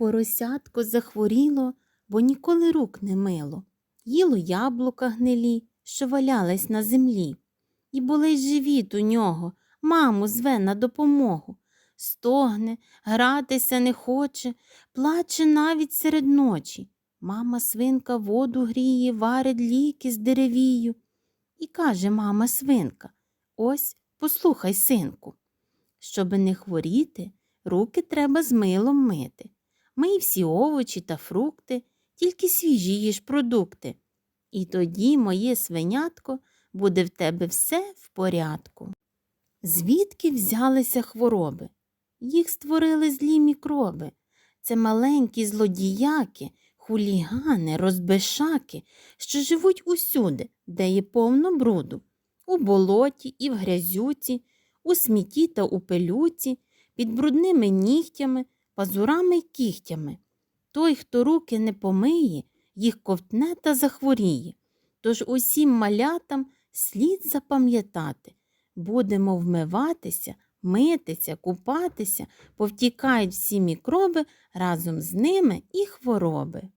поросятко захворіло, бо ніколи рук не мило. Їло яблука гнилі, що валялись на землі. І болить живіт у нього, маму зве на допомогу. Стогне, гратися не хоче, плаче навіть серед ночі. Мама свинка воду гріє, варить ліки з деревію. І каже мама свинка, ось послухай, синку. Щоби не хворіти, руки треба з милом мити. Мий всі овочі та фрукти, тільки свіжі їж продукти. І тоді, моє свинятко, буде в тебе все в порядку. Звідки взялися хвороби? Їх створили злі мікроби. Це маленькі злодіяки, хулігани, розбешаки, що живуть усюди, де є повно бруду, у болоті і в грязюці, у смітті та у пилюці, під брудними нігтями, пазурами й кігтями. Той, хто руки не помиє, їх ковтне та захворіє. Тож усім малятам слід запам'ятати, будемо вмиватися, митися, купатися, повтікають всі мікроби, разом з ними і хвороби.